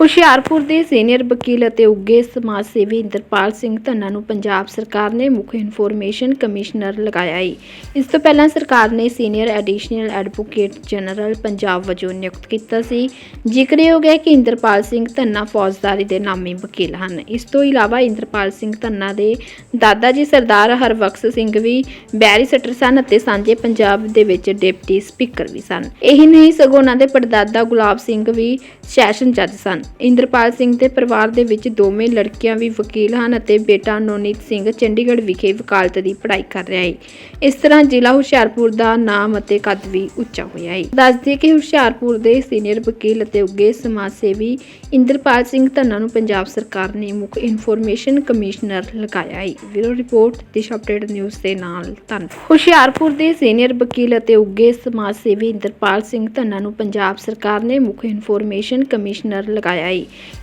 ਹੁਸ਼ਿਆਰਪੁਰ ਦੇ ਸੀਨੀਅਰ ਵਕੀਲ ਅਤੇ ਉੱਗੇ ਸਮਾਜ ਸੇਵੀ ਇੰਦਰਪਾਲ ਸਿੰਘ ਧੰਨਾ ਨੂੰ ਪੰਜਾਬ ਸਰਕਾਰ ਨੇ ਮੁੱਖ ਇਨਫੋਰਮੇਸ਼ਨ ਕਮਿਸ਼ਨਰ ਲਗਾਇਆ ਹੈ। ਇਸ ਤੋਂ ਪਹਿਲਾਂ ਸਰਕਾਰ ਨੇ senior additional advocate general Punjab ਵਜੋਂ ਨਿਯੁਕਤ ਕੀਤਾ ਸੀ। ਜ਼ਿਕਰਯੋਗ ਹੈ ਕਿ ਇੰਦਰਪਾਲ ਸਿੰਘ ਧੰਨਾ ਫੌਜਦਾਰੀ ਦੇ ਨਾਮੀ ਵਕੀਲ ਹਨ। ਇਸ ਤੋਂ ਇਲਾਵਾ ਇੰਦਰਪਾਲ ਸਿੰਘ ਧੰਨਾ ਦੇ ਦਾਦਾ ਜੀ ਸਰਦਾਰ ਹਰਬਖਸ਼ ਸਿੰਘ ਵੀ ਬੈਰੀਸਟਰ ਸਨ ਅਤੇ ਸਾਂਝੇ ਪੰਜਾਬ ਦੇ ਵਿੱਚ ਡਿਪਟੀ ਸਪੀਕਰ ਵੀ ਸਨ। ਇਹੀ ਨਹੀਂ, ਸਗੋਂ ਉਹਨਾਂ ਦੇ ਪੜਦਾਦਾ ਗੁਲਾਬ ਸਿੰਘ ਵੀ ਸੈਸ਼ਨ ਜੱਜ ਸਨ। ਇੰਦਰਪਾਲ ਸਿੰਘ ਦੇ ਪਰਿਵਾਰ ਦੇ ਵਿੱਚ ਦੋਵੇਂ ਲੜਕੀਆਂ ਵੀ ਵਕੀਲ ਹਨ ਅਤੇ ਬੇਟਾ ਨੋਨੀਤ ਸਿੰਘ ਚੰਡੀਗੜ੍ਹ ਵਿਖੇ ਵਕਾਲਤ ਦੀ ਪੜ੍ਹਾਈ ਕਰ ਰਿਹਾ ਹੈ। ਇਸ ਤਰ੍ਹਾਂ ਜ਼ਿਲ੍ਹਾ ਹੁਸ਼ਿਆਰਪੁਰ ਦਾ ਨਾਮ ਅਤੇ ਕੱਦ ਵੀ ਉੱਚਾ ਹੋਇਆ ਹੈ। ਦੱਸਦੇ ਕਿ ਹੁਸ਼ਿਆਰਪੁਰ ਦੇ ਸੀਨੀਅਰ ਵਕੀਲ ਅਤੇ ਉੱਗੇ ਸਮਾਜ ਸੇਵੀ ਇੰਦਰਪਾਲ ਸਿੰਘ ਧੰਨਾ ਨੂੰ ਪੰਜਾਬ ਸਰਕਾਰ ਨੇ ਮੁੱਖ ਇਨਫੋਰਮੇਸ਼ਨ ਕਮਿਸ਼ਨਰ ਲਗਾਇਆ ਹੈ। Bureau report, Disha update news ਦੇ ਨਾਲ ਧੰਨਵਾਦ। ਹੁਸ਼ਿਆਰਪੁਰ ਦੇ ਸੀਨੀਅਰ ਵਕੀਲ ਅਤੇ ਉੱਗੇ ਸਮਾਜ ਸੇਵੀ ਇੰਦਰਪਾਲ ਸਿੰਘ ਧੰਨਾ ਨੂੰ ਪੰਜਾਬ ਸਰਕਾਰ ਨੇ ਮੁੱਖ ਇਨਫੋਰਮੇਸ਼ਨ ਕਮਿਸ਼ਨਰ ਲਗਾਇਆ ਹੈ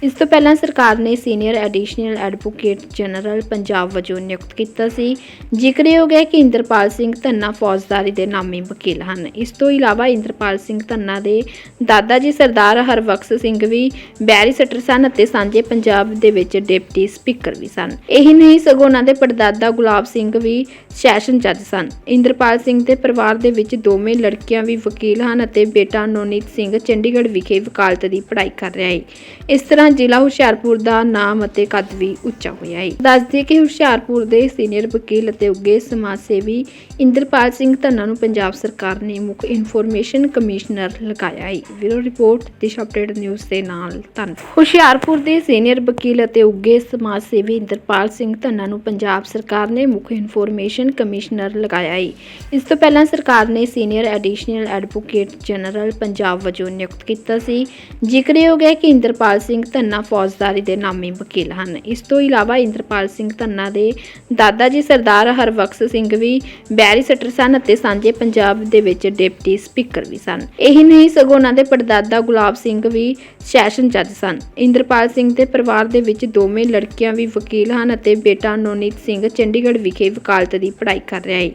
ਇਸ ਤੋਂ ਪਹਿਲਾਂ ਸਰਕਾਰ ਨੇ senior additional advocate general Punjab ਵਜੋਂ ਨਿਯੁਕਤ ਕੀਤਾ ਸੀ। ਜ਼ਿਕਰਯੋਗ ਹੈ ਕਿ ਇੰਦਰਪਾਲ ਸਿੰਘ ਧੰਨਾ ਫੌਜਦਾਰੀ ਦੇ ਨਾਮੀ ਵਕੀਲ ਹਨ। ਇਸ ਤੋਂ ਇਲਾਵਾ ਇੰਦਰਪਾਲ ਸਿੰਘ ਧੰਨਾ ਦੇ ਦਾਦਾ ਜੀ ਸਰਦਾਰ ਹਰਬਖਸ਼ ਸਿੰਘ ਵੀ ਬੈਰੀਸਟਰ ਸਨ ਅਤੇ ਸਾਂਝੇ ਪੰਜਾਬ ਦੇ ਵਿੱਚ ਡਿਪਟੀ ਸਪੀਕਰ ਵੀ ਸਨ। ਇਹ ਨਹੀਂ, ਸਗੋਂ ਉਹਨਾਂ ਦੇ ਪੜਦਾਦਾ ਗੁਲਾਬ ਸਿੰਘ ਵੀ ਸੈਸ਼ਨ ਜੱਜ ਸਨ। ਇੰਦਰਪਾਲ ਸਿੰਘ ਦੇ ਪਰਿਵਾਰ ਦੇ ਵਿੱਚ ਦੋਵੇਂ ਲੜਕੀਆਂ ਵੀ ਵਕੀਲ ਹਨ ਅਤੇ ਬੇਟਾ ਨੋਨੀਤ ਸਿੰਘ ਚੰਡੀਗੜ੍ਹ ਵਿਖੇ ਵਕਾਲਤ ਦੀ ਪੜ੍ਹਾਈ ਕਰ ਰਿਹਾ ਹੈ। ਇਸ ਤਰ੍ਹਾਂ ਜ਼ਿਲ੍ਹਾ ਹੁਸ਼ਿਆਰਪੁਰ ਦਾ ਨਾਮ ਅਤੇ ਕੱਦ ਵੀ ਉੱਚਾ ਹੋਇਆ ਹੈ ਦੱਸਦੇ ਕਿ ਹੁਸ਼ਿਆਰਪੁਰ ਦੇ ਸੀਨੀਅਰ ਵਕੀਲ ਅਤੇ ਉੱਗੇ ਸਮਾਜ ਸੇਵੀ ਇੰਦਰਪਾਲ ਸਿੰਘ ਧੰਨਾ ਨੂੰ ਪੰਜਾਬ ਸਰਕਾਰ ਨੇ ਮੁੱਖ ਇਨਫੋਰਮੇਸ਼ਨ ਕਮਿਸ਼ਨਰ ਲਗਾਇਆ ਹੈ bureau report, Disha update news ਦੇ ਨਾਲ ਧੰਨਵਾਦ ਹੁਸ਼ਿਆਰਪੁਰ ਦੇ ਸੀਨੀਅਰ ਵਕੀਲ ਅਤੇ ਉੱਗੇ ਸਮਾਜ ਸੇਵੀ ਇੰਦਰਪਾਲ ਸਿੰਘ ਧੰਨਾ ਨੂੰ ਪੰਜਾਬ ਸਰਕਾਰ ਨੇ ਮੁੱਖ ਇਨਫੋਰਮੇਸ਼ਨ ਕਮਿਸ਼ਨਰ ਲਗਾਇਆ ਹੈ ਇਸ ਤੋਂ ਪਹਿਲਾਂ ਸਰਕਾਰ ਨੇ senior additional advocate general Punjab ਵਜੋਂ ਨਿਯੁਕਤ ਕੀਤਾ ਸੀ। ਜ਼ਿਕਰਯੋਗ ਹੈ ਕਿ ਇੰਦਰ ਇੰਦਰਪਾਲ ਸਿੰਘ ਧੰਨਾ ਫੌਜਦਾਰੀ ਦੇ ਨਾਮੀ ਵਕੀਲ ਹਨ। ਇਸ ਤੋਂ ਇਲਾਵਾ ਇੰਦਰਪਾਲ ਸਿੰਘ ਧੰਨਾ ਦੇ ਦਾਦਾ ਜੀ ਸਰਦਾਰ ਹਰਬਖਸ਼ ਸਿੰਘ ਵੀ ਬੈਰੀਸਟਰ ਸਨ ਅਤੇ ਸਾਂਝੇ ਪੰਜਾਬ ਦੇ ਵਿੱਚ ਡਿਪਟੀ ਸਪੀਕਰ ਵੀ ਸਨ। ਇਹੀ ਨਹੀਂ, ਸਗੋਂ ਉਹਨਾਂ ਦੇ ਪੜਦਾਦਾ ਗੁਲਾਬ ਸਿੰਘ ਵੀ ਸੈਸ਼ਨ ਜੱਜ ਸਨ। ਇੰਦਰਪਾਲ ਸਿੰਘ ਦੇ ਪਰਿਵਾਰ ਦੇ ਵਿੱਚ ਦੋਵੇਂ ਲੜਕੀਆਂ ਵੀ ਵਕੀਲ ਹਨ ਅਤੇ ਬੇਟਾ ਨੋਨੀਤ ਸਿੰਘ ਚੰਡੀਗੜ੍ਹ ਵਿਖੇ ਵਕਾਲਤ ਦੀ ਪੜ੍ਹਾਈ ਕਰ ਰਿਹਾ ਹੈ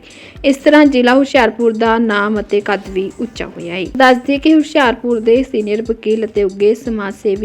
ਇਸ ਤਰ੍ਹਾਂ ਜ਼ਿਲ੍ਹਾ ਹੁਸ਼ਿਆਰਪੁਰ ਦਾ ਨਾਮ ਅਤੇ ਕੱਦ ਵੀ ਉੱਚਾ ਹੋਇਆ ਹੈ ਦੱਸਦੇ ਕਿ ਹੁਸ਼ਿਆਰਪੁਰ ਦੇ ਸੀਨੀਅਰ ਵਕੀਲ ਅਤੇ ਉੱਗੇ ਸਮਾਜ ਸੇਵੀ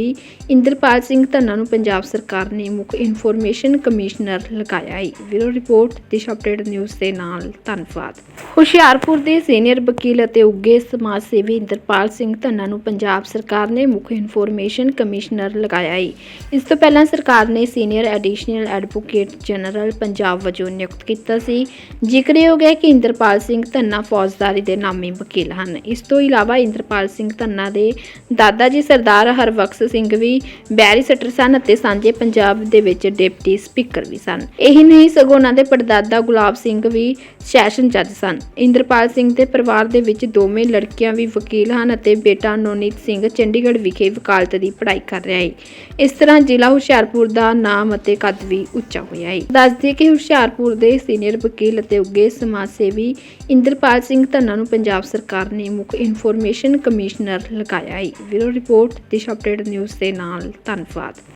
ਇੰਦਰਪਾਲ ਸਿੰਘ ਧੰਨਾ ਨੂੰ ਪੰਜਾਬ ਸਰਕਾਰ ਨੇ ਮੁੱਖ ਇਨਫੋਰਮੇਸ਼ਨ ਕਮਿਸ਼ਨਰ ਲਗਾਇਆ ਹੈ bureau report, Disha update news ਦੇ ਨਾਲ ਧੰਨਵਾਦ। ਹੁਸ਼ਿਆਰਪੁਰ ਦੇ ਸੀਨੀਅਰ ਵਕੀਲ ਅਤੇ ਉੱਗੇ ਸਮਾਜ ਸੇਵੀ ਇੰਦਰਪਾਲ ਸਿੰਘ ਧੰਨਾ ਨੂੰ ਪੰਜਾਬ ਸਰਕਾਰ ਨੇ ਮੁੱਖ ਇਨਫੋਰਮੇਸ਼ਨ ਕਮਿਸ਼ਨਰ ਲਗਾਇਆ ਹੈ ਇਸ ਤੋਂ ਪਹਿਲਾਂ ਸਰਕਾਰ ਨੇ senior additional advocate general Punjab ਵਜੋਂ ਨਿਯੁਕਤ ਕੀਤਾ ਸੀ। ਜ਼ਿਕਰਯੋਗ ਹੈ ਕਿ ਇੰਦਰਪਾਲ ਸਿੰਘ ਧੰਨਾ ਫੌਜਦਾਰੀ ਦੇ ਨਾਮੀ ਵਕੀਲ ਹਨ। ਇਸ ਤੋਂ ਇਲਾਵਾ ਇੰਦਰਪਾਲ ਸਿੰਘ ਧੰਨਾ ਦੇ ਦਾਦਾ ਜੀ ਸਰਦਾਰ ਹਰਬਖਸ਼ ਸਿੰਘ ਵੀ ਬੈਰੀਸਟਰ ਸਨ ਅਤੇ ਸਾਂਝੇ ਪੰਜਾਬ ਦੇ ਵਿੱਚ ਡਿਪਟੀ ਸਪੀਕਰ ਵੀ ਸਨ। ਇਹੀ ਨਹੀਂ, ਸਗੋਂ ਉਹਨਾਂ ਦੇ ਪੜਦਾਦਾ ਗੁਲਾਬ ਸਿੰਘ ਵੀ ਸੈਸ਼ਨ ਜੱਜ ਸਨ। ਇੰਦਰਪਾਲ ਸਿੰਘ ਦੇ ਪਰਿਵਾਰ ਦੇ ਵਿੱਚ ਦੋਵੇਂ ਲੜਕੀਆਂ ਵੀ ਵਕੀਲ ਹਨ ਅਤੇ ਬੇਟਾ ਨੋਨੀਤ ਸਿੰਘ ਚੰਡੀਗੜ੍ਹ ਵਿਖੇ ਵਕਾਲਤ ਦੀ ਪੜ੍ਹਾਈ ਕਰ ਰਿਹਾ ਹੈ ਇਸ ਤਰ੍ਹਾਂ ਜ਼ਿਲ੍ਹਾ ਹੁਸ਼ਿਆਰਪੁਰ ਦਾ ਨਾਮ ਅਤੇ ਕੱਦ ਵੀ ਉੱਚਾ ਹੋਇਆ ਹੈ ਦੱਸਦੇ ਕਿ ਹੁਸ਼ਿਆਰਪੁਰ ਦੇ ਸੀਨੀਅਰ ਵਕੀਲ ਅਤੇ ਉੱਗੇ ਸਮਾਜ ਸੇਵੀ ਇੰਦਰਪਾਲ ਸਿੰਘ ਧੰਨਾ ਨੂੰ ਪੰਜਾਬ ਸਰਕਾਰ ਨੇ ਮੁੱਖ ਇਨਫੋਰਮੇਸ਼ਨ ਕਮਿਸ਼ਨਰ ਲਗਾਇਆ ਹੈ bureau report, Disha update news ਦੇ ਨਾਲ ਧੰਨਵਾਦ।